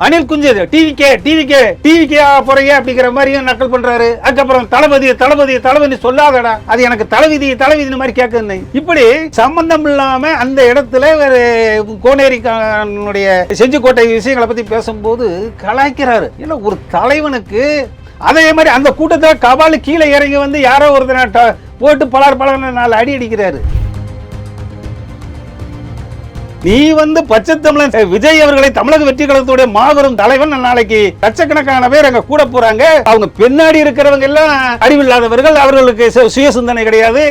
அனில் குஞ்சு டிவிக்கே டிவிக்கே டிவிக்கே போறீங்க அப்படிங்கிற மாதிரியும் நக்கல் பண்றாரு. அதுக்கப்புறம் தளபதி தளபதி தளபதி சொல்லாதடா. அது எனக்கு தளபதி தளபதி மாதிரி கேட்குது இப்படி சம்பந்தம் இல்லாம அந்த இடத்துல ஒரு கோனேரிக்கானுடைய செஞ்சிக்கோட்டை விஷயங்களை பத்தி பேசும்போது கலாய்க்கிறாரு. ஏன்னா ஒரு தலைவனுக்கு அதே மாதிரி அந்த கூட்டத்தில் கபாலு கீழே இறங்கி வந்து யாரோ ஒருத்தனை ட- போட்டு பலர் பலர் நாலு அடி அடிக்கிறாரு. நீ வந்து பச்சை தமிழன் விஜய் அவர்களை தமிழக வெற்றி கழகத்துடைய மாபெரும் தலைவன் நாளைக்கு லட்சக்கணக்கான பேர் அங்க கூட போறாங்க. அவங்க பின்னாடி இருக்கிறவங்க எல்லாம் அறிவில்லாதவர்கள் அவர்களுக்கு சுய சிந்தனை கிடையாது.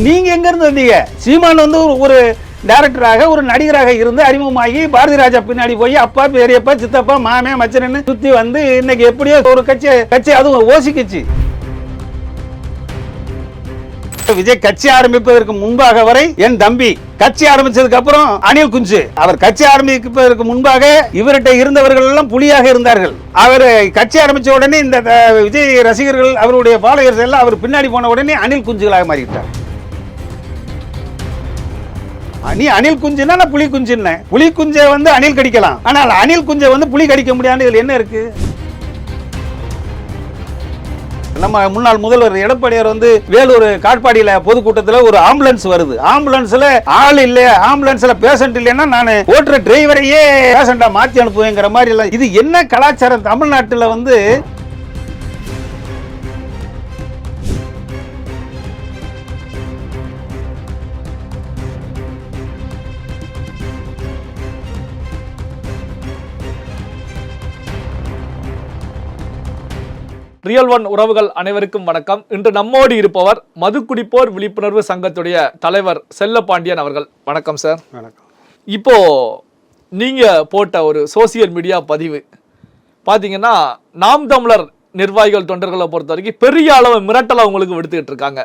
நீங்க எங்க இருந்து வந்தீங்க? சீமான் வந்து ஒரு- ஒரு டைரக்டராக ஒரு நடிகராக இருந்து அறிமுகமாகி பாரதி ராஜா பின்னாடி போய் அப்பா பெரியப்பா சித்தப்பா மாமே மச்சனன்னு சுத்தி வந்து இன்னைக்கு எப்படியோ ஒரு கட்சி கட்சி அதுவும் ஓசி கட்சி விஜய் கட்சி ஆரம்பிப்பதற்கு முன்பாக வரை என் தம்பி கட்சி ஆரம்பிச்சதுக்கு அப்புறம் அனில் குஞ்சு. அவர் கட்சி ஆரம்பிப்பதற்கு முன்பாக இவர்கிட்ட இருந்தவர்கள் எல்லாம் புலியாக இருந்தார்கள். அவர் கட்சி ஆரம்பிச்ச உடனே இந்த விஜய் ரசிகர்கள் அவருடைய ஃபாலோயர்ஸ் எல்லாம் அவர் பின்னாடி போன உடனே அனில் குஞ்சுகளாக மாறிவிட்டார். நீ அணில் குஞ்சுனா நான் புலி குஞ்சுன்னு புலி குஞ்சை வந்து அணில் கடிக்கலாம். ஆனால் அணில் குஞ்சை வந்து புலி கடிக்க முடியாது இதுல என்ன இருக்கு? நம்ம முன்னாள் முதல்வர் எடப்பாடியார் வந்து வேலூர் காட்பாடியில பொதுக்கூட்டத்தில் ஒரு ஆம்புலன்ஸ் வருது. ஆம்புலன்ஸ்ல ஆள் இல்ல ஆம்புலன்ஸ்ல பேஷண்ட் இல்லைன்னா நான் ஓட்டுற டிரைவரையே பேஷண்டா மாத்தி அனுப்புவேங்கிற மாதிரி எல்லாம் இது என்ன கலாச்சாரம் தமிழ்நாட்டுல வந்து ரியல் ஒன் உறவுகள் அனைவருக்கும் வணக்கம். இன்று நம்மோடு இருப்பவர் மது குடிப்போர் விழிப்புணர்வு சங்கத்துடைய தலைவர் செல்லப்பாண்டியன் அவர்கள். வணக்கம் சார் வணக்கம். இப்போ நீங்க போட்ட ஒரு சோசியல் மீடியா பதிவு பாத்தீங்கன்னா நாம் தமிழர் நிர்வாகிகள் தொண்டர்களை பொறுத்த வரைக்கும் பெரிய அளவு மிரட்டலை உங்களுக்கு விடுத்துக்கிட்டு இருக்காங்க.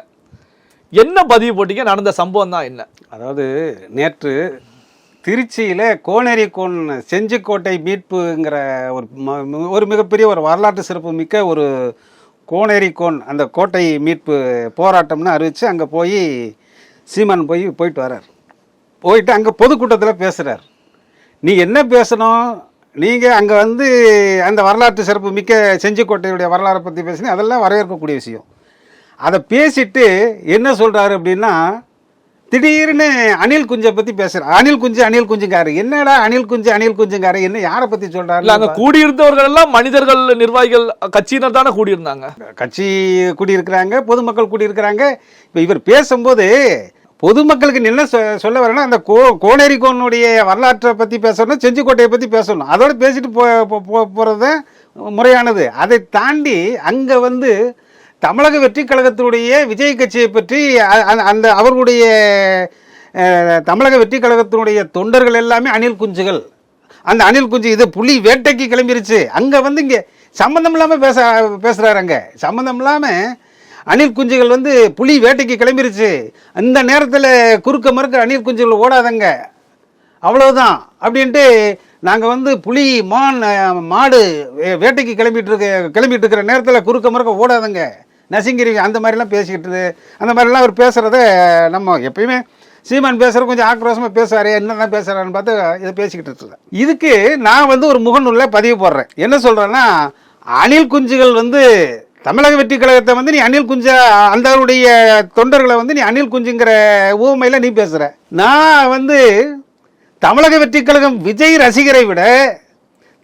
என்ன பதிவு போட்டீங்க? நடந்த சம்பவம் தான் என்ன? அதாவது நேற்று திருச்சியில் கோனேரி கோன் செஞ்சிக்கோட்டை மீட்புங்கிற ஒரு ம- ஒரு மிகப்பெரிய ஒரு வரலாற்று சிறப்பு மிக்க ஒரு கோனேரி கோன் அந்த கோட்டை மீட்பு போராட்டம்னு அறிவித்து அங்கே போய் சீமான் போய் போயிட்டு வரார் போயிட்டு அங்கே பொதுக்கூட்டத்தில் பேசுகிறார் நீ என்ன பேசணும்? நீங்கள் அங்கே வந்து அந்த வரலாற்று சிறப்பு மிக்க செஞ்சிக்கோட்டையுடைய வரலாறை பற்றி பேசினீங்க அதெல்லாம் வரவேற்கக்கூடிய விஷயம். அதை பேசிட்டு என்ன சொல்கிறாரு அப்படின்னா திடீர்னு அனில் குஞ்சை பற்றி பேசுகிறார் அனில் குஞ்சு அனில் குஞ்சுங்காரு. என்னடா அனில் குஞ்சு அனில் குஞ்சுங்காரு? என்ன யாரை பற்றி இல்ல அங்க சொல்கிறாரு கூடியிருந்தவர்கள் எல்லாம் மனிதர்கள் நிர்வாகிகள் கட்சியினர் தானே கூடியிருந்தாங்க. கட்சி குடியிருக்கிறாங்க பொதுமக்கள் குடியிருக்கிறாங்க. இப்போ இவர் பேசும்போது பொதுமக்களுக்கு என்ன சொ- சொல்ல வரேன்னா அந்த கோ கோனேரி கோனுடைய வரலாற்றை பற்றி பேசணும் செஞ்சிக்கோட்டையை பற்றி பேசணும். அதோட பேசிட்டு போ போகிறது முறையானது. அதை தாண்டி அங்கே வந்து தமிழக வெற்றி கழகத்தினுடைய விஜய் கட்சியை பற்றி அந்த அவர்களுடைய தமிழக வெற்றி கழகத்தினுடைய தொண்டர்கள் எல்லாமே அணில் குஞ்சுகள். அந்த அணில் குஞ்சு இது புலி வேட்டைக்கு கிளம்பிருச்சு. அங்கே வந்து இங்கே சம்மந்தம் இல்லாமல் பேச பேசுகிறாரு அங்கே. சம்மந்தம் இல்லாமல் அணில் குஞ்சுகள் வந்து புலி வேட்டைக்கு கிளம்பிருச்சு. அந்த நேரத்தில் குறுக்க மறுக்க அணில் குஞ்சுகள் ஓடாதங்க. அவ்வளோதான் அப்படின்ட்டு நாங்கள் வந்து புலி மான் மாடு வே- வேட்டைக்கு கிளம்பிட்டு இருக்க கிளம்பிட்டு இருக்கிற நேரத்தில் குறுக்க மறுக்க ஓடாதங்க. நசிங்கிரி அந்த மாதிரிலாம் பேசிக்கிட்டு அந்த மாதிரிலாம் அவர் பேசுகிறத நம்ம எப்பயுமே சீமான் பேசுகிற கொஞ்சம் ஆக்ரோஷமாக பேசுவார் என்னென்ன பேசுகிறான்னு பார்த்து இதை பேசிக்கிட்டு இருக்கேன் இதுக்கு நான் வந்து ஒரு முகநூலில் பதிவு போடுறேன். என்ன சொல்கிறேன்னா அணில் குஞ்சுகள் வந்து தமிழக வெற்றி கழகத்தை வந்து நீ அணில் குஞ்சா அந்தவருடைய தொண்டர்களை வந்து நீ அணில் குஞ்சுங்கிற ஊமையில் நீ பேசுகிற நான் வந்து தமிழக வெற்றி கழகம் விஜய் ரசிகரை விட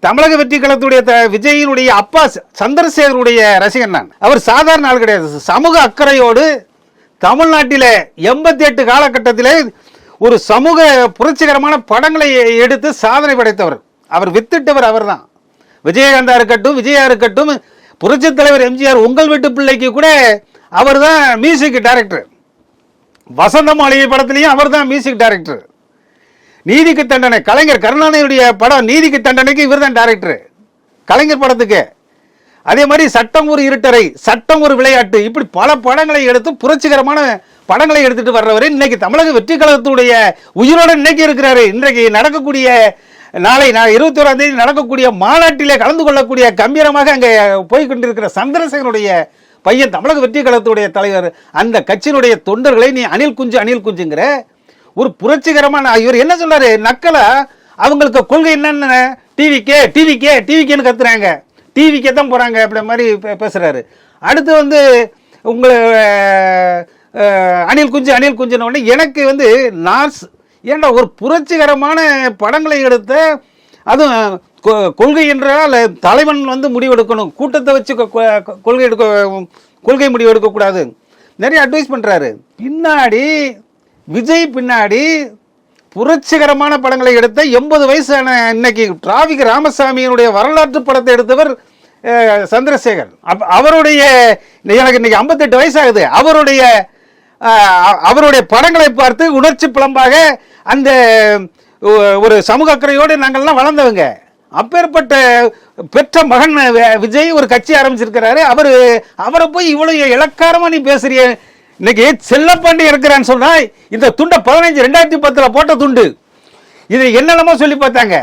தமிழக வெற்றி கழகத்துடைய த- விஜயினுடைய அப்பா ச- சந்திரசேகருடைய ரசிகன் நான். அவர் சாதாரண ஆள் கிடையாது. சமூக அக்கறையோடு தமிழ்நாட்டில் எண்பத்தி எட்டு காலகட்டத்திலே ஒரு சமூக புரட்சிகரமான படங்களை எடுத்து சாதனை படைத்தவர். அவர் வித்திட்டவர் அவர்தான். விஜயகாந்தா இருக்கட்டும் விஜயா இருக்கட்டும் புரட்சித் தலைவர் எம்ஜிஆர் உங்கள் வீட்டு பிள்ளைக்கு கூட அவர் தான் மியூசிக் டைரக்டர் வசந்த மாளிகை படத்துலையும் அவர் தான் மியூசிக் டைரக்டர் நீதிக்கு தண்டனை. கலைஞர் கருணாநிதியுடைய படம் நீதிக்கு தண்டனைக்கு இவர் தான் டேரக்டர் கலைஞர் படத்துக்கு. அதே மாதிரி சட்டம் ஒரு இருட்டறை சட்டம் ஒரு விளையாட்டு. இப்படி பல படங்களை எடுத்து புரட்சிகரமான படங்களை எடுத்துட்டு வர்றவர் இன்னைக்கு தமிழக வெற்றி கழகத்துடைய உயிரோடு இன்னைக்கு இருக்கிறாரு. இன்றைக்கு நடக்கக்கூடிய நாளை நான் இருபத்தோராம் தேதி நடக்கக்கூடிய மாநாட்டிலே கலந்து கொள்ளக்கூடிய கம்பீரமாக அங்கே போய் கொண்டிருக்கிற சந்திரசேகருடைய பையன் தமிழக வெற்றி கழகத்துடைய தலைவர். அந்த கட்சியினுடைய தொண்டர்களை நீ அணில் குஞ்சு அணில் குஞ்சுங்கிற ஒரு புரட்சிகரமான இவர் என்ன சொல்றாரு? நக்கலை? அவங்களுக்கு கொள்கை என்னென்ன? டிவிக்கே டிவிக்கே டிவிக்கேன்னு கத்துறாங்க. டிவிக்கே தான் போகிறாங்க அப்படி மாதிரி பே- பேசுறாரு. அடுத்து வந்து உங்களை அணில் குஞ்சு அணில் குஞ்சுன உடனே எனக்கு வந்து நார்ஸ் ஏன்டா ஒரு புரட்சிகரமான படங்களை எடுத்த அதுவும் கொ- கொள்கை என்றால் தலைவன் வந்து முடிவெடுக்கணும். கூட்டத்தை வச்சு கொ- கொள்கை எடுக்க கொள்கை முடிவு எடுக்கக்கூடாது. நிறைய அட்வைஸ் பண்ணுறாரு பின்னாடி விஜய் பின்னாடி புரட்சிகரமான படங்களை எடுத்த எண்பது வயசான இன்னைக்கு டிராபிக் ராமசாமியினுடைய வரலாற்று படத்தை எடுத்தவர் சந்திரசேகர். அப் அவருடைய எனக்கு இன்னைக்கு ஐம்பத்தெட்டு வயசாகுது. அவருடைய அவருடைய படங்களை பார்த்து உணர்ச்சி புலம்பாக அந்த ஒரு சமூக அக்கறையோடு நாங்கள்லாம் வளர்ந்தவங்க. அப்பேற்பட்ட பெற்ற மகன் விஜய் ஒரு கட்சி ஆரம்பிச்சிருக்கிறாரு. அவர் அவரை போய் இவ்வளவு இலக்காரமா நீ பேசுறிய? இன்னைக்கு செல்லப்பாண்டி இருக்கிறான்னு சொன்னா இந்த துண்டை பதினஞ்சு ரெண்டாயிரத்தி பத்தில் போட்ட துண்டு. இதை என்னென்னமோ சொல்லி பார்த்தாங்க.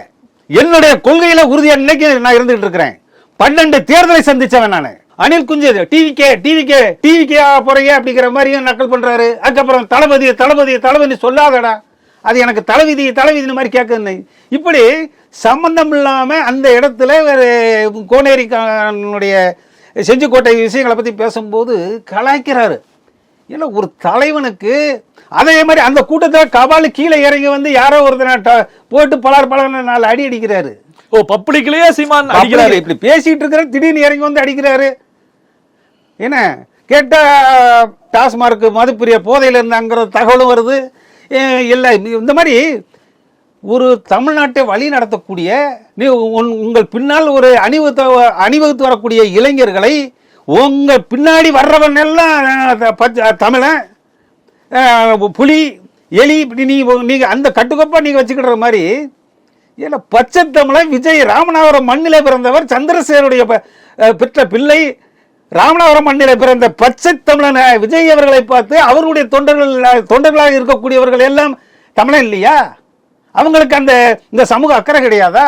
என்னுடைய கொள்கையில உறுதியான இன்னைக்கு நான் இருந்துகிட்டு இருக்கிறேன். பன்னெண்டு தேர்தலை சந்திச்சவன் நான். அனில் குஞ்சு டிவிக்கே டிவிக்கே டிவிக்கே போறீங்க அப்படிங்கிற மாதிரியும் நக்கல் பண்றாரு. அதுக்கப்புறம் தளபதி தளபதி தளபதி சொல்லாதடா. அது எனக்கு தலைவிதி தலைவிதின்னு மாதிரி கேட்குது இப்படி சம்பந்தம் இல்லாம அந்த இடத்துல வேறு கோனேரிக்கானுடைய செஞ்சிக்கோட்டை விஷயங்களை பத்தி பேசும்போது கலாய்க்கிறாரு. ஏன்னா ஒரு தலைவனுக்கு அதே மாதிரி அந்த கூட்டத்தில் கபாலு கீழே இறங்கி வந்து யாரோ ஒருத்தனை போட்டு பலர் பலர் நாலு அடி அடிக்கிறாரு. ஓ பப்ளிக்லயே சீமான் அடிக்கிறாரு. இப்படி பேசிட்டு இருக்கிற திடீர்னு இறங்கி வந்து அடிக்கிறாரு. என்ன? கேட்டா டாஸ்மார்க் மதுப்பிரிய போதையில் இருந்தாங்கிற தகவலும் வருது. இல்லை இந்த மாதிரி ஒரு தமிழ்நாட்டை வழி நடத்தக்கூடிய நீ உங்கள் பின்னால் ஒரு அணிவகுத்து அணிவகுத்து வரக்கூடிய இளைஞர்களை உங்கள் பின்னாடி வர்றவன் எல்லாம் தமிழன் புலி எலி இப்படி நீ நீங்கள் அந்த கட்டுக்கோப்பாக நீங்கள் வச்சுக்கிடுற மாதிரி ஏன்னா பச்சை தமிழன் விஜய் ராமநாதபுரம் மண்ணிலே பிறந்தவர் சந்திரசேகருடைய ப- பெற்ற பிள்ளை ராமநாதபுரம் மண்ணிலே பிறந்த பச்சை தமிழன் விஜய் அவர்களை பார்த்து அவருடைய தொண்டர்கள் தொண்டர்களாக இருக்கக்கூடியவர்கள் எல்லாம் தமிழன் இல்லையா? அவங்களுக்கு அந்த இந்த சமூக அக்கறை கிடையாதா?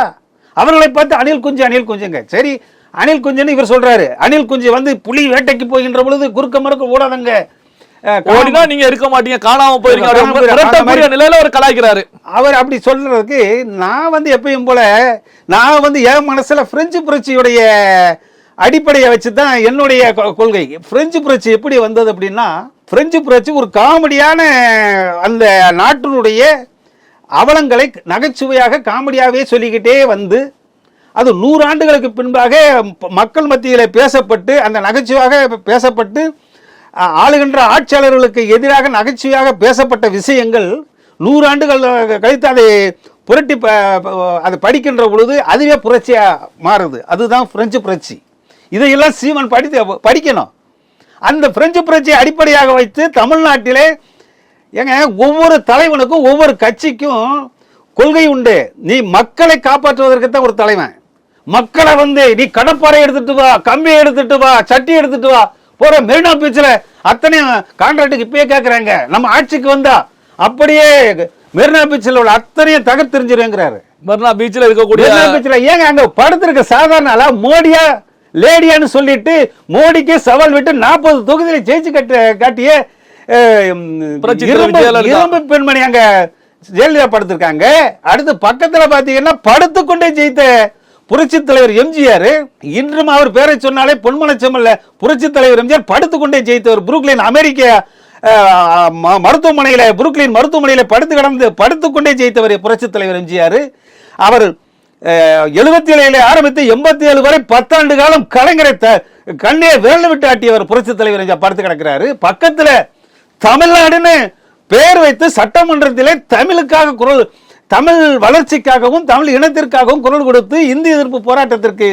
அவர்களை பார்த்து அணில் குஞ்சு அணில் குஞ்சுங்க. சரி அணில் குஞ்சுன்னு இவர் சொல்றாரு. அணில் குஞ்சு வந்து புலி வேட்டைக்கு போகின்ற பொழுது குறுக்க மறுக்க ஓடாதங்க. ஓடினா நீங்க இருக்க மாட்டீங்க காணாம போயிருங்க. காணாம போயிரு- மிரட்டக்கூடிய அந்த நிலையில அவர் கலாய்க்கிறாரு. அவர் அப்படி சொல்றதுக்கு நான் வந்து எப்பயும் போல நான் வந்து என் மனசுல பிரெஞ்சு புரட்சியுடைய அடிப்படையை வச்சு தான் என்னுடைய கொள்கை. பிரெஞ்சு புரட்சி எப்படி வந்தது அப்படின்னா பிரெஞ்சு புரட்சி ஒரு காமெடியான அந்த நாட்டினுடைய அவலங்களை நகைச்சுவையாக காமெடியாகவே சொல்லிக்கிட்டே வந்து அது நூறு ஆண்டுகளுக்கு பின்பாக மக்கள் மத்தியில் பேசப்பட்டு அந்த நகைச்சுவையாக பேசப்பட்டு ஆளுகின்ற ஆட்சியாளர்களுக்கு எதிராக நகைச்சுவையாக பேசப்பட்ட விஷயங்கள் நூறு ஆண்டுகள் கழித்து அதை புரட்டி ப- அதை படிக்கின்ற பொழுது அதுவே புரட்சியாக மாறுது. அதுதான் பிரெஞ்சு புரட்சி. இதையெல்லாம் சீமன் படித்து படிக்கணும். அந்த பிரெஞ்சு புரட்சியை அடிப்படையாக வைத்து தமிழ்நாட்டிலே ஏங்க ஒவ்வொரு தலைவனுக்கும் ஒவ்வொரு கட்சிக்கும் கொள்கை உண்டு. நீ மக்களை காப்பாற்றுவதற்கு தான் ஒரு தலைவன். மக்களை வந்து நீ கடப்பாறை எடுத்துட்டு வா கம்பி எடுத்துட்டு வா சட்டி எடுத்துட்டு வா. போற மெரினா பீச்சில் அத்தனையும் கான்ட்ராக்டுக்கு இப்பயே கேட்குறாங்க நம்ம ஆட்சிக்கு வந்தா அப்படியே மெரினா பீச்சில் உள்ள அத்தனையும் தகர்த்தெறிஞ்சிருங்கிறாரு மெரினா பீச்சில் இருக்கக்கூடிய மெரினா பீச்சில் ஏங்க அங்க படுத்திருக்க சாதாரண ஆளா மோடியா லேடியான்னு சொல்லிட்டு மோடிக்கு சவால் விட்டு நாற்பது தொகுதியில ஜெயிச்சு கட்ட காட்டிய இரும்பு பெண்மணி அங்க ஜெயலலிதா படுத்திருக்காங்க. அடுத்து பக்கத்துல பாத்தீங்கன்னா படுத்துக்கொண்டே ஜெயித்த புரட்சி தலைவர் எம்ஜிஆர் இன்றும் அவர் பேரை சொன்னாலே பொன்மனச்சமல்ல புரட்சி தலைவர் எம்ஜிஆர் படுத்துக்கொண்டே ஜெயித்தவர் புருக்லின் அமெரிக்க மருத்துவமனையில் ம- புருக்லின் மருத்துவமனையில் படுத்து கிடந்து படுத்துக்கொண்டே ஜெயித்தவர் புரட்சி தலைவர் எம்ஜிஆர். அவர் எழுபத்தி ஏழில் ஆரம்பித்து எண்பத்தி ஏழு வரை பத்தாண்டு காலம் கலைஞரை த- கண்ணே விரல் விட்டு ஆட்டியவர் புரட்சி தலைவர் எம்ஜிஆர் படுத்து கிடக்கிறாரு. பக்கத்தில் தமிழ்நாடுன்னு பெயர் வைத்து சட்டமன்றத்திலே தமிழுக்காக குரல் தமிழ் வளர்ச்சிக்காகவும் தமிழ் இனத்திற்காகவும் குரல் கொடுத்து இந்தி எதிர்ப்பு போராட்டத்திற்கு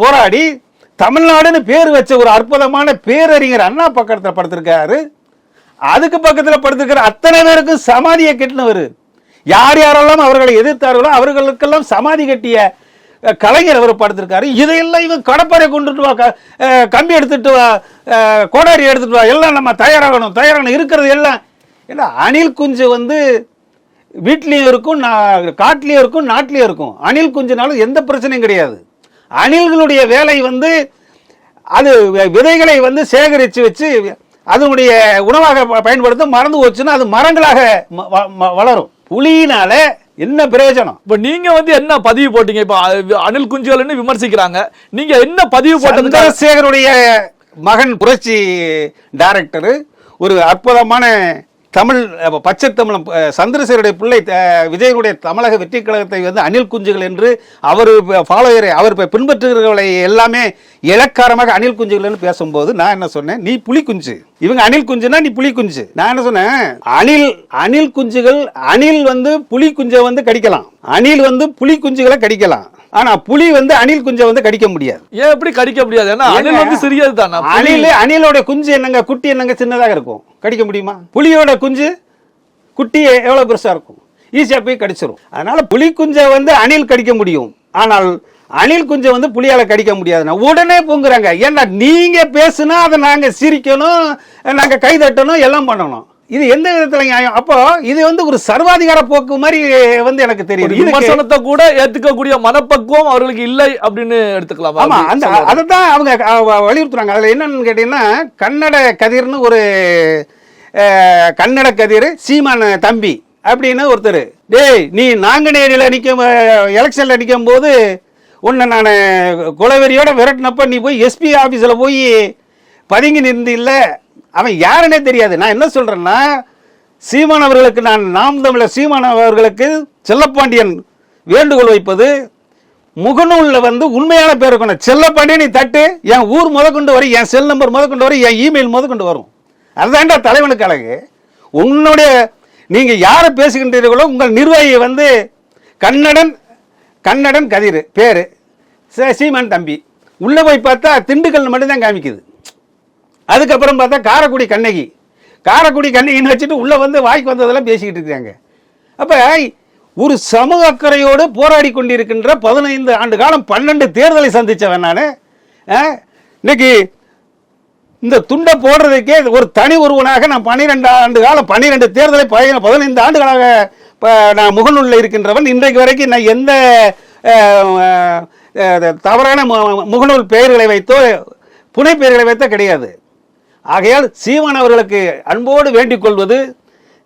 போராடி தமிழ்நாடுன்னு பேர் வச்ச ஒரு அற்புதமான பேரறிஞர் அண்ணா பக்கத்தில் படுத்திருக்காரு. அதுக்கு பக்கத்தில் படுத்திருக்கிற அத்தனை பேருக்கும் சமாதியை கட்டினவர். யார் யாரெல்லாம் அவர்களை எதிர்த்தார்களோ அவர்களுக்கெல்லாம் சமாதி கட்டிய கலைஞர் அவர் படுத்திருக்காரு. இதையெல்லாம் இவன் கடப்பாறை கொண்டுட்டு வா கம்பி எடுத்துட்டு வா கோடாரி எடுத்துட்டு வா எல்லாம் நம்ம தயாராகணும் தயாராகணும் இருக்கிறது எல்லாம். ஏன்னா அணில் குஞ்சு வந்து வீட்லேயும் இருக்கும் நா- காட்டுலயும் இருக்கும் நாட்டிலையும் இருக்கும். அணில் குஞ்சுனாலும் எந்த பிரச்சனையும் கிடையாது. அணில்களுடைய வேலை வந்து அது விதைகளை வந்து சேகரித்து வச்சு அதனுடைய உணவாக பயன்படுத்த மறந்து போச்சுன்னா அது மரங்களாக வளரும். புலியினால என்ன பிரயோஜனம்? இப்ப நீங்க வந்து என்ன பதிவு போட்டீங்க? இப்ப அ- அனில் குஞ்சுகள்னு விமர்சிக்கிறாங்க. நீங்க என்ன பதிவு போட்டதுக்கு சந்திரசேகருடைய மகன் புரட்சி டைரக்டர் ஒரு அற்புதமான தமிழ் பச்சை தமிழம் சந்திரசேருடைய சந்திரசேகருடைய பிள்ளை விஜயனுடைய தமிழக வெற்றி கழகத்தை வந்து அனில் குஞ்சுகள் என்று அவர் ஃபாலோயரை அவர் இப்போ பின்பற்றுகிறவர்களை எல்லாமே இலக்காரமாக குஞ்சுகள் குஞ்சுகள்னு பேசும்போது நான் என்ன சொன்னேன்? நீ புலி குஞ்சு. இவங்க அனில் குஞ்சுனா நீ புலி குஞ்சு. நான் என்ன சொன்னேன்? அணில் அணில் குஞ்சுகள் அணில் வந்து புலி குஞ்சை வந்து கடிக்கலாம். அணில் வந்து புலி குஞ்சுகளை கடிக்கலாம். ஆனா புலி வந்து அணில் குஞ்சை வந்து கடிக்க முடியாது. ஏன் எப்படி கடிக்க முடியாது? ஏன்னா அனில் வந்து சிறியது தானே. அணில் அணிலோட குஞ்சு என்னங்க? குட்டி என்னங்க? சின்னதாக இருக்கும். கடிக்க முடியுமா? புலியோட குஞ்சு குட்டி எவ்வளவு பெருசா இருக்கும்? ஈஸியா போய் கடிச்சிரும். அதனால புலி குஞ்சை வந்து அணில் கடிக்க முடியும். ஆனால் அணில் குஞ்சை வந்து புலியால கடிக்க முடியாதுன்னா உடனே பொங்குறாங்க. ஏன்னா நீங்க பேசுனா அதை நாங்க சிரிக்கணும் நாங்க கை தட்டணும் எல்லாம் பண்ணணும். இது எந்த விதத்துல நியாயம்? அப்போ இது வந்து ஒரு சர்வாதிகார போக்கு மாதிரி வந்து எனக்கு தெரியுது. விமர்சனத்தை கூட ஏத்துக்கக்கூடிய மனப்பக்குவம் அவர்களுக்கு இல்லை அப்படின்னு எடுத்துக்கலாமா. ஆமா அந்த. அதை தான் அவங்க வலியுறுத்துறாங்க. அதுல என்னன்னு கேட்டீங்கன்னா கன்னட கதிர்னு ஒரு கன்னட கதிர் சீமான் தம்பி அப்படின்னு ஒருத்தர். டேய் நீ நாங்குநேரியில் நிற்கும் எலெக்ஷனில் நிற்கும் போது உன்னை நான் குலவெறியோட விரட்டினப்ப நீ போய் எஸ்பி ஆஃபீஸில் போய் பதுங்கி நின்று இல்லை அவன் யாருன்னே தெரியாது. நான் என்ன சொல்கிறேன்னா சீமான் அவர்களுக்கு நான் நாம் தமிழர் சீமான் அவர்களுக்கு செல்லப்பாண்டியன் வேண்டுகோள் வைப்பது முகநூலில் வந்து உண்மையான பேர் இருக்கணும். செல்லப்பாண்டியன் நீ தட்டு என் ஊர் முதற்கொண்டு வரும் என் செல் நம்பர் முதற்கொண்டு வரும் என் இமெயில் முதற்கொண்டு வரும். அதுதான்டா தலைவனுக்கு அழகு. உன்னுடைய நீங்கள் யாரை பேசுகின்றீர்களோ உங்கள் நிர்வாகியை வந்து கன்னடன் கன்னடன் கதிர் பேர் சீமான் தம்பி. உள்ளே போய் பார்த்தா திண்டுக்கல் மட்டும்தான் காமிக்குது. அதுக்கப்புறம் பார்த்தா காரக்குடி கண்ணகி. காரைக்குடி கண்ணகின்னு வச்சுட்டு உள்ளே வந்து வாய்க்கு வந்ததெல்லாம் பேசிக்கிட்டு இருக்கிறாங்க அப்போ ஒரு சமூக அக்கறையோடு போராடி கொண்டிருக்கின்ற பதினைந்து ஆண்டு காலம் பன்னெண்டு தேர்தலை சந்தித்தவன் நான். இன்னைக்கு இந்த துண்டை போடுறதுக்கே ஒரு தனி ஒருவனாக நான் பன்னிரெண்டு ஆண்டு காலம் பன்னிரெண்டு தேர்தலை பதினைந்து ஆண்டுகளாக நான் முகநூலில் இருக்கின்றவன். இன்றைக்கு வரைக்கும் நான் எந்த தவறான முகநூல் பெயர்களை வைத்தோ புனை பெயர்களை வைத்தோ கிடையாது. ஆகையால் சீமான் அவர்களுக்கு அன்போடு வேண்டிக் கொள்வது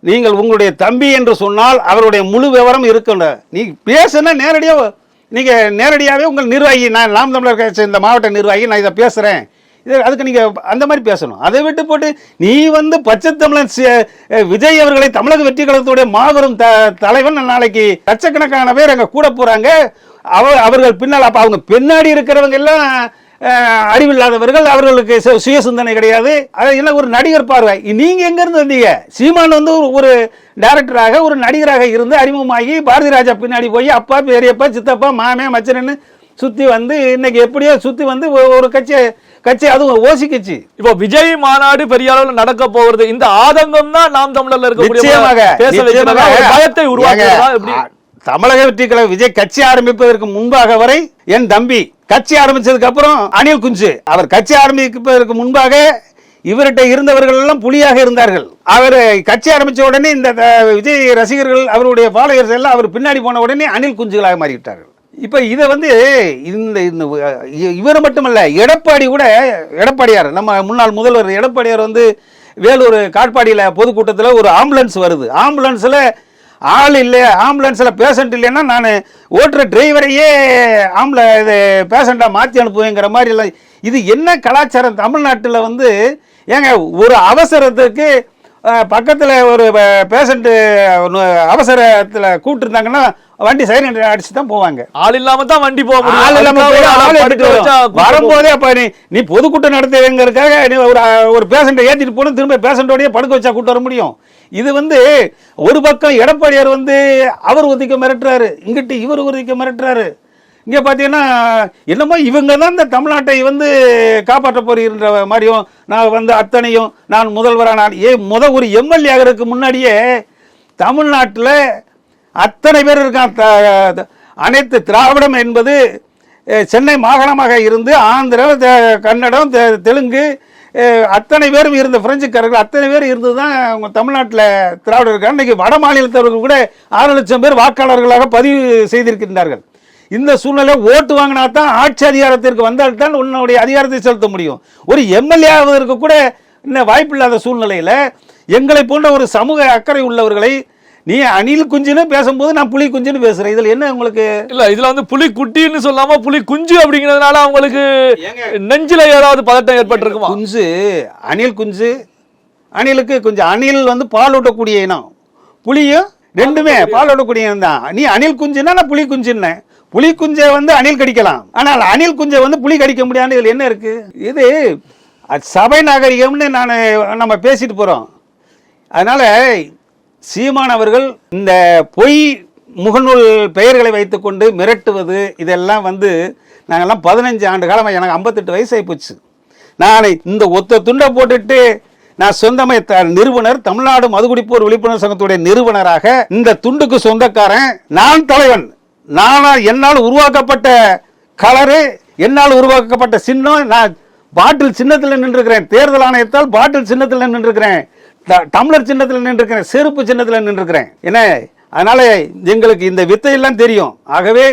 நீங்கள் உங்களுடைய தம்பி என்று சொன்னால் அவருடைய முழு விவரம் இருக்கணும் நீ பேசுனா நேரடியாக நீங்கள் நேரடியாகவே உங்கள் நிர்வாகி நான் நாம் தமிழர் கட்சி இந்த மாவட்ட நிர்வாகி நான் இதை பேசுகிறேன் இது அதுக்கு நீங்கள் அந்த மாதிரி பேசணும். அதை விட்டு போட்டு நீ வந்து பச்சை தமிழன் விஜய் அவர்களை தமிழக வெற்றி கழகத்துடைய மாபெரும் த தலைவன் நாளைக்கு லட்சக்கணக்கான பேர் அங்கே கூட போகிறாங்க அவ அவர்கள் பின்னால் அப்போ அவங்க பின்னாடி இருக்கிறவங்க எல்லாம் அறிவில்லாதவர்கள் அவர்களுக்கு சுய சிந்தனை கிடையாது. என்ன ஒரு நடிகர் பார்வை. நீங்க எங்க இருந்து வந்தீங்க? சீமான் வந்து ஒரு- டைரக்டராக ஒரு நடிகராக இருந்து அறிமுகமாகி பாரதி ராஜா பின்னாடி போய் அப்பா பெரியப்பா சித்தப்பா மாமே மச்சனன்னு சுத்தி வந்து இன்னைக்கு எப்படியோ சுத்தி வந்து ஒரு கட்சி கட்சி அதுவும் ஓசி கட்சி இப்போ விஜய் மாநாடு பெரிய அளவுல நடக்க போகிறது. இந்த ஆதங்கம் தான் நாம் தமிழர்ல இருக்கக்கூடிய நிச்சயமாக பேச பயத்தை ஆ, தமிழக வெற்றி கழக விஜய் கட்சி ஆரம்பிப்பதற்கு முன்பாக வரை என் தம்பி கட்சி ஆரம்பிச்சதுக்கு அப்புறம் அனில் குஞ்சு. அவர் கட்சி ஆரம்பிப்பதற்கு முன்பாக இவர்கிட்ட இருந்தவர்கள் எல்லாம் புலியாக இருந்தார்கள். அவர் கட்சி ஆரம்பித்த உடனே இந்த த- விஜய் ரசிகர்கள் அவருடைய ஃபாலோயர்ஸ் எல்லாம் அவர் பின்னாடி போன உடனே அணில் குஞ்சுகளாக மாறிவிட்டார்கள். இப்போ இதை வந்து இந்த இந்த இ- இவர் மட்டுமல்ல எடப்பாடி கூட எடப்பாடியார் நம்ம முன்னாள் முதல்வர் எடப்பாடியார் வந்து வேலூர் காட்பாடியில் பொதுக்கூட்டத்தில் ஒரு ஆம்புலன்ஸ் வருது. ஆம்புலன்ஸில் ஆள் இல்லை ஆம்புலன்ஸில் பேஷண்ட் இல்லைன்னா நான் ஓட்டுற டிரைவரையே ஆம்புல இது பேஷண்ட்டாக மாற்றி அனுப்புவேங்கிற மாதிரி எல்லாம் இது என்ன கலாச்சாரம் தமிழ்நாட்டில் வந்து? ஏங்க ஒரு அவசரத்துக்கு பக்கத்தில் ஒரு பேஷண்ட்டு அவசரத்தில் கூப்பிட்டுருந்தாங்கன்னா வண்டி சைலண்ட் அடிச்சு தான் போவாங்க. ஆள் இல்லாம தான் வண்டி போக முடியும். ஆள் இல்லாம அதுக்காக போய் ஆளை ஆள் படுக்க எடுத்துட்டு வச்சா வரும். கூட்டம் போகும். வரும்போதே அப்ப நீ நீ பொதுக்கூட்டம் நடத்துறதுங்கிறதுக்காக நீ ஒரு ஒரு பேஷண்ட்டை ஏத்திட்டு போகணும் திரும்ப பேஷண்டோடய படுக்க வச்சா கூட்டு வர முடியும். இது வந்து ஒரு பக்கம் எடப்பாடியார் வந்து அவர் ஒதுக்க மிரட்டுறாரு. இங்கிட்டு இவர் ஒதுக்க மிரட்டுறாரு. இங்கே பார்த்தீங்கன்னா என்னமோ இவங்க தான் இந்த தமிழ்நாட்டை வந்து காப்பாற்ற போறீன்ற மாதிரியும் நான் வந்து அத்தனையும் நான் முதல்வராக நான் ஏ முத ஒரு எம்எல்ஏ ஆகிறதுக்கு முன்னாடியே தமிழ்நாட்டில் அத்தனை பேர் இருக்கான் த- அனைத்து திராவிடம் என்பது சென்னை மாகாணமாக இருந்து ஆந்திரம் கன்னடம் தெ- தெலுங்கு அத்தனை பேரும் இருந்த பிரெஞ்சுக்காரர்கள் அத்தனை பேர் இருந்து தான் அவங்க தமிழ்நாட்டில் திராவிடர்கள் இருக்காங்க. வட மாநிலத்தவர்கள் கூட ஆறு லட்சம் பேர் வாக்காளர்களாக பதிவு செய்திருக்கின்றார்கள். இந்த சூழ்நிலை ஓட்டு வாங்கினா தான் ஆட்சி அதிகாரத்திற்கு வந்தால் தான் உன்னுடைய அதிகாரத்தை செலுத்த முடியும். ஒரு எம்எல்ஏ ஆவதற்கு கூட இன்னும் வாய்ப்பில்லாத சூழ்நிலையில் எங்களை போன்ற ஒரு சமூக அக்கறை உள்ளவர்களை நீ அணில் குஞ்சுன்னு பேசும்போது நான் புலி குஞ்சுன்னு பேசுறேன். இதுல என்ன உங்களுக்கு? இல்ல இதுல வந்து புலி குட்டின்னு சொல்லாம புலி குஞ்சு அப்படிங்கறதுனால அவங்களுக்கு நெஞ்சில ஏதாவது பதட்டம் ஏற்பட்டிருக்குமா? குஞ்சு அணில் குஞ்சு அணிலுக்கு கொஞ்சம் அணில் வந்து பால் ஊட்டக்கூடிய இனம். புலியும் ரெண்டுமே பால் ஊட்டக்கூடிய இனம் தான். நீ அணில் குஞ்சுன்னா நான் புலி குஞ்சுன்னு புலி குஞ்சை வந்து அணில் கடிக்கலாம். ஆனால் அணில் குஞ்சை வந்து புலி கடிக்க முடியாது இதில் என்ன இருக்கு? இது சபை நாகரிகம்னு நான் நம்ம பேசிட்டு போகிறோம் அதனால சீமான் அவர்கள் இந்த பொய் முகநூல் பெயர்களை வைத்துக்கொண்டு மிரட்டுவது இதெல்லாம் வந்து நாங்கள்லாம் பதினஞ்சு ஆண்டு காலமாக எனக்கு ஐம்பத்தெட்டு வயசு ஆகிப்போச்சு நான் இந்த ஒத்த துண்டை போட்டுட்டு நான் சொந்தமே த நிறுவனர் தமிழ்நாடு மதுகுடிப்போர் விழிப்புணர்வு சங்கத்துடைய நிறுவனராக இந்த துண்டுக்கு சொந்தக்காரன் நான் தலைவன். நானா என்னால் உருவாக்கப்பட்ட கலரு என்னால் உருவாக்கப்பட்ட சின்னம் நான் பாட்டில் சின்னத்தில் நின்றுக்கிறேன் தேர்தல் ஆணையத்தால் பாட்டில் சின்னத்தில் நின்றுக்கிறேன் டம்ளர் சின்னத்தில் நின்றுக்கிறேன் செருப்பு சின்னத்தில் நின்றுக்கிறேன் என்ன? அதனால் எங்களுக்கு இந்த வித்தையெல்லாம் தெரியும். ஆகவே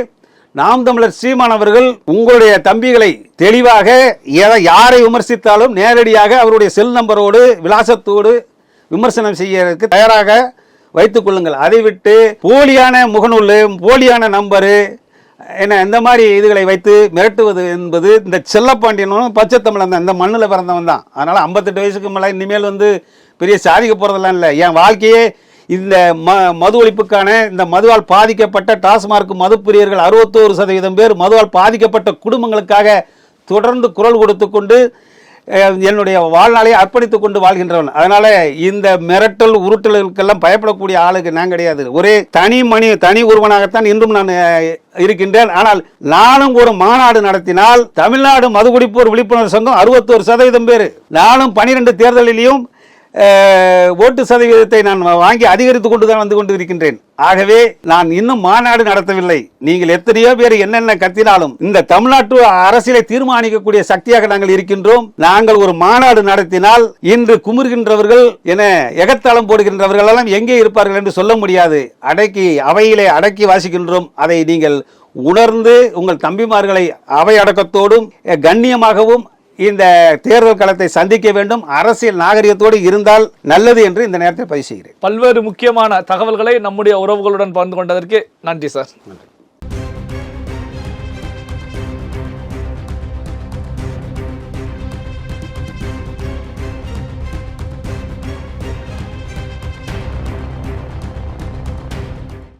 நாம் தமிழர் சீமான் அவர்கள் உங்களுடைய தம்பிகளை தெளிவாக எதை யாரை விமர்சித்தாலும் நேரடியாக அவருடைய செல் நம்பரோடு விலாசத்தோடு விமர்சனம் செய்யறதுக்கு தயாராக வைத்துக் கொள்ளுங்கள். அதை விட்டு போலியான முகநூல் போலியான நம்பரு என்ன இந்த மாதிரி இதுகளை வைத்து மிரட்டுவது என்பது இந்த செல்லப்பாண்டியனும் பச்சை தமிழன் தான். இந்த மண்ணில் பிறந்தவன் தான். அதனால் ஐம்பத்தெட்டு வயசுக்கு மேலே இனிமேல் வந்து பெரிய சாதிக்க போகிறதெல்லாம் இல்லை. என் வாழ்க்கையே இந்த ம மது ஒழிப்புக்கான இந்த மதுவால் பாதிக்கப்பட்ட டாஸ்மார்க் மதுப்பிரியர்கள் அறுபத்தோரு சதவீதம் பேர் மதுவால் பாதிக்கப்பட்ட குடும்பங்களுக்காக தொடர்ந்து குரல் கொடுத்து கொண்டு என்னுடைய வாழ்நாளை அர்ப்பணித்து கொண்டு வாழ்கின்றவன். அதனால இந்த மிரட்டல் உருட்டலுக்கெல்லாம் பயப்படக்கூடிய ஆளுக்கு நான் கிடையாது. ஒரே தனி மணி தனி ஒருவனாகத்தான் இன்றும் நான் இருக்கின்றேன். ஆனால் நானும் ஒரு மாநாடு நடத்தினால் தமிழ்நாடு மதுகுடிப்போர் விழிப்புணர்வு சங்கம் அறுபத்தோரு சதவீதம் பேர். நானும் பனிரெண்டு தேர்தலிலையும் ஓட்டு சதவீதத்தை நான் வாங்கி அதிகரித்து கொண்டு தான் வந்து கொண்டு இருக்கின்றேன் ஆகவே நான் இன்னும் மாநாடு நடத்தவில்லை. நீங்கள் எத்தனையோ பேர் என்னென்ன கத்தினாலும் இந்த தமிழ்நாட்டு அரசியலை தீர்மானிக்கக்கூடிய சக்தியாக நாங்கள் இருக்கின்றோம். நாங்கள் ஒரு மாநாடு நடத்தினால் இன்று குமுறுகின்றவர்கள் என எகத்தாளம் போடுகின்றவர்கள் எல்லாம் எங்கே இருப்பார்கள் என்று சொல்ல முடியாது. அடக்கி அவையிலே அடக்கி வாசிக்கின்றோம். அதை நீங்கள் உணர்ந்து உங்கள் தம்பிமார்களை அவை அடக்கத்தோடும் கண்ணியமாகவும் இந்த தேர்தல் களத்தை சந்திக்க வேண்டும். அரசியல் நாகரிகத்தோடு இருந்தால் நல்லது என்று இந்த நேரத்தில் பதிவு செய்கிறேன். பல்வேறு முக்கியமான தகவல்களை நம்முடைய உறவுகளுடன் பகிர்ந்து கொண்டதற்கு நன்றி சார். நன்றி.